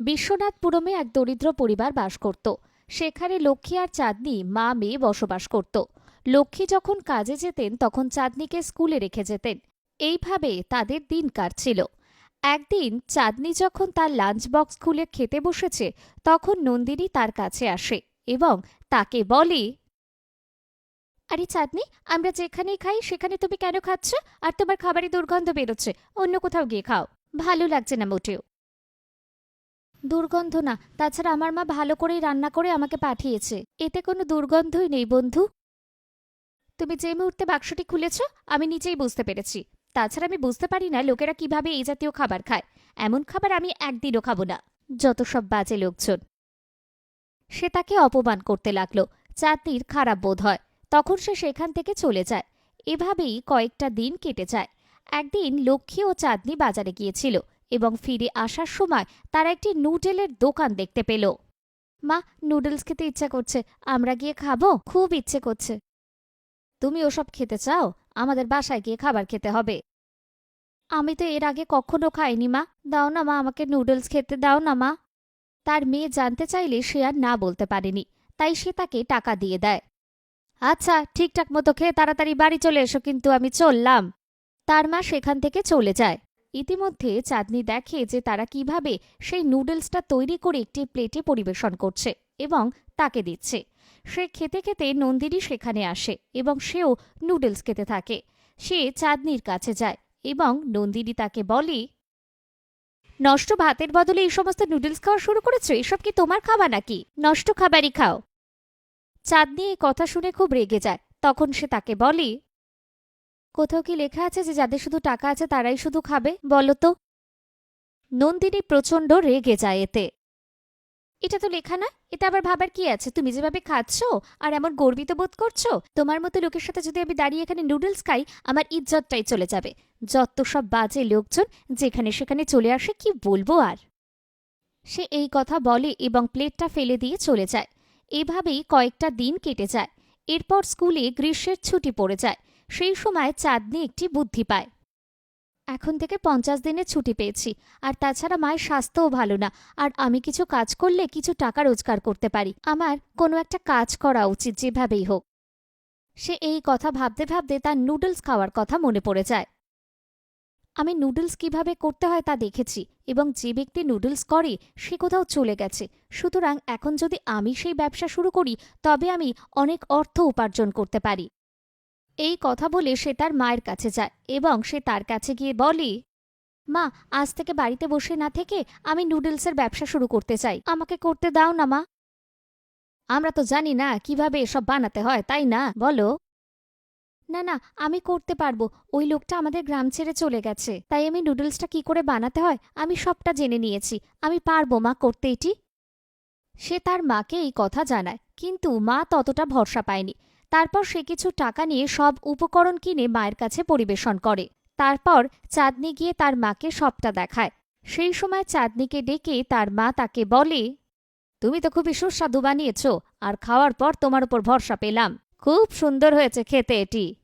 বিশ্বনাথপুরমে এক দরিদ্র পরিবার বাস করত। সেখানে লক্ষ্মী আর চাঁদনি মা মেয়ে বসবাস করত। লক্ষ্মী যখন কাজে যেতেন, তখন চাঁদনিকে স্কুলে রেখে যেতেন। এইভাবে তাদের দিন কাটছিল। একদিন চাঁদনি যখন তার লাঞ্চ বক্স খুলে খেতে বসেছে, তখন নন্দিনী তার কাছে আসে এবং তাকে বলে, আরে চাঁদনি, আমরা যেখানেই খাই, সেখানে তুমি কেন খাচ্ছ? আর তোমার খাবারে দুর্গন্ধ বেরোচ্ছে। অন্য কোথাও গিয়ে খাও। ভালো লাগছে না মোটেও। দুর্গন্ধ না, তাছাড়া আমার মা ভালো করেই রান্না করে আমাকে পাঠিয়েছে। এতে কোনো দুর্গন্ধই নেই, বন্ধু। তুমি যে মুহূর্তে বাক্সটি খুলেছ, আমি নিজেই বুঝতে পেরেছি। তাছাড়া আমি বুঝতে পারি না লোকেরা কীভাবে এই জাতীয় খাবার খায়। এমন খাবার আমি একদিনও খাব না, যত সব বাজে লোকজন। সে তাকে অপমান করতে লাগল। চাঁদনির খারাপ বোধ হয়। তখন সে সেখান থেকে চলে যায়। এভাবেই কয়েকটা দিন কেটে যায়। একদিন লক্ষ্মী ও চাঁদনি বাজারে গিয়েছিল। এবং ফিরে আসার সময় তারা একটি নুডেলের দোকান দেখতে পেল। মা, নুডলস খেতে ইচ্ছা করছে। আমরা গিয়ে খাব? খুব ইচ্ছে করছে। তুমি ওসব খেতে চাও? আমাদের বাসায় গিয়ে খাবার খেতে হবে। আমি তো এর আগে কখনো খাইনি, মা। দাও না, মা, আমাকে নুডলস খেতে দাও না, মা। তার মেয়ে জানতে চাইলে সে আর না বলতে পারেনি, তাই সে তাকে টাকা দিয়ে দেয়। আচ্ছা ঠিকঠাক মতো খেয়ে তাড়াতাড়ি বাড়ি চলে এসো, কিন্তু আমি চললাম। তার মা সেখান থেকে চলে যায়। ইতিমধ্যে চাঁদনি দেখে যে তারা কীভাবে সেই নুডলসটা তৈরি করে একটি প্লেটে পরিবেশন করছে এবং তাকে দিচ্ছে। সে খেতে খেতে নন্দিনী সেখানে আসে এবং সেও নুডলস খেতে থাকে। সে চাঁদনির কাছে যায় এবং নন্দিনী তাকে বলে, নষ্ট ভাতের বদলে এই সমস্ত নুডলস খাওয়া শুরু করেছ? এসব কি তোমার খাবার নাকি? নষ্ট খাবারই খাও। চাঁদনি এই কথা শুনে খুব রেগে যায়। তখন সে তাকে বলে কোথাও কি লেখা আছে যে যাদের শুধু টাকা আছে তারাই শুধু খাবে? বলো তো। নন্দিনী প্রচণ্ড রেগে যায় এতে। এটা তো লেখা না? এটা আবার ভাবার কি আছে? তুমি যেভাবে খাচ্ছ আর এমন গর্বিত বোধ করছ, তোমার মতো লোকের সাথে যদি আমি দাঁড়িয়ে এখানে নুডলস খাই, আমার ইজ্জতটাই চলে যাবে। যত সব বাজে লোকজন যেখানে সেখানে চলে আসে, কি বলব আর? সে এই কথা বলে এবং প্লেটটা ফেলে দিয়ে চলে যায়। এভাবেই কয়েকটা দিন কেটে যায়। এরপর স্কুলে গ্রীষ্মের ছুটি পড়ে যায়। সেই সময় চাঁদনি একটি বুদ্ধি পায়। এখন থেকে পঞ্চাশ দিনের ছুটি পেয়েছি, আর তাছাড়া মায়ের স্বাস্থ্যও ভালো না, আর আমি কিছু কাজ করলে কিছু টাকা রোজগার করতে পারি। আমার কোনো একটা কাজ করা উচিত যেভাবেই হোক। সে এই কথা ভাবতে ভাবতে তার নুডলস খাওয়ার কথা মনে পড়ে যায়। আমি নুডলস কীভাবে করতে হয় তা দেখেছি, এবং যে ব্যক্তি নুডলস করে, সে কোথাও চলে গেছে। সুতরাং এখন যদি আমি সেই ব্যবসা শুরু করি, তবে আমি অনেক অর্থ উপার্জন করতে পারি। এই কথা বলে সে তার মায়ের কাছে যায় এবং সে তার কাছে গিয়ে বলে, মা, আজ থেকে বাড়িতে বসে না থেকে আমি নুডলসের ব্যবসা শুরু করতে চাই। আমাকে করতে দাও না, মা। আমরা তো জানি না কীভাবে এসব বানাতে হয়, তাই না? বলো। না না, আমি করতে পারব। ওই লোকটা আমাদের গ্রাম ছেড়ে চলে গেছে। তাই আমি নুডলসটা কি করে বানাতে হয়, আমি সবটা জেনে নিয়েছি। আমি পারব, মা করতে এটি সে তার মাকে এই কথা জানায়, কিন্তু মা ততটা ভরসা পায়নি। তারপর সে কিছু টাকা নিয়ে সব উপকরণ কিনে মায়ের কাছে পরিবেশন করে। তারপর চাঁদনি গিয়ে তার মাকে সবটা দেখায়। সেই সময় চাঁদনিকে ডেকে তার মা তাকে বলে, তুমি তো খুবই সুস্বাদু বানিয়েছ, আর খাওয়ার পর তোমার উপর ভরসা পেলাম। খুব সুন্দর হয়েছে খেতে এটি।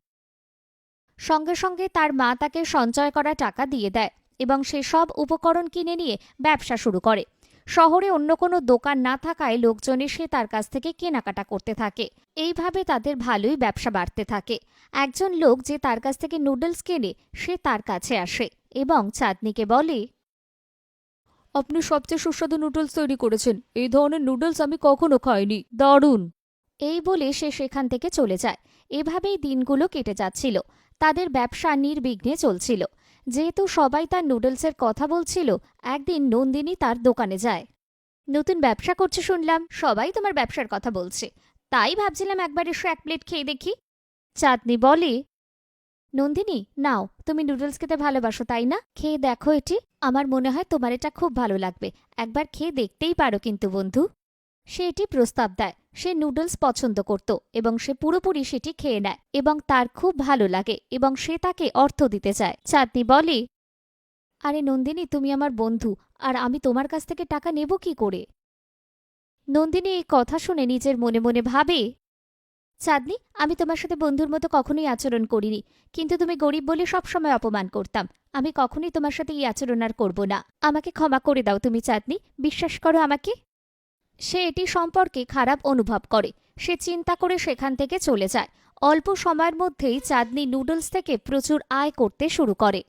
সঙ্গে সঙ্গে তার মা তাকে সঞ্চয় করা টাকা দিয়ে দেয় এবং সে সব উপকরণ কিনে নিয়ে ব্যবসা শুরু করে। শহরে অন্য কোনো দোকান না থাকায় লোকজন এসে তার কাছ থেকে কেনাকাটা করতে থাকে। এইভাবে তাদের ভালোই ব্যবসা বাড়তে থাকে। একজন লোক যে তার কাছ থেকে নুডলস কেনে, সে তার কাছে আসে এবং চাঁদনিকে বলে, আপনি সবচেয়ে সুস্বাদু নুডলস তৈরি করেছেন। এই ধরনের নুডলস আমি কখনো খাইনি। দারুণ! এই বলে সে সেখান থেকে চলে যায়। এভাবেই দিনগুলো কেটে যাচ্ছিল। তাদের ব্যবসা নির্বিঘ্নে চলছিল। যেহেতু সবাই তার নুডলসের কথা বলছিল, একদিন নন্দিনী তার দোকানে যায়। নতুন ব্যবসা করছে শুনলাম, সবাই তোমার ব্যবসার কথা বলছে। তাই ভাবছিলাম একবার এসো এক প্লেট খেয়ে দেখি। চাঁদনি বলে, নন্দিনী, নাও, তুমি নুডলস খেতে ভালোবাসো, তাই না? খেয়ে দেখো এটি। আমার মনে হয় তোমার এটা খুব ভালো লাগবে। একবার খেয়ে দেখতেই পারো কিন্তু বন্ধু। সে এটি প্রস্তাব দেয়। সে নুডলস পছন্দ করত এবং সে পুরোপুরি সেটি খেয়ে নেয় এবং তার খুব ভালো লাগে এবং সে তাকে অর্থ দিতে চায়। চাঁদনি বলে, আরে নন্দিনী, তুমি আমার বন্ধু, আর আমি তোমার কাছ থেকে টাকা নেব কি করে? নন্দিনী এই কথা শুনে নিজের মনে মনে ভাবে, চাঁদনি, আমি তোমার সাথে বন্ধুর মতো কখনোই আচরণ করিনি, কিন্তু তুমি গরিব বলে সবসময় অপমান করতাম। আমি কখনোই তোমার সাথে এই আচরণ আর করব না। আমাকে ক্ষমা করে দাও তুমি, চাঁদনি। বিশ্বাস করো আমাকে? সে এটি সম্পর্কে খারাপ অনুভব করে। সে চিন্তা করে সেখান থেকে চলে যায়। অল্প সময়ের মধ্যেই চাঁদনি নুডলস থেকে প্রচুর আয় করতে শুরু করে।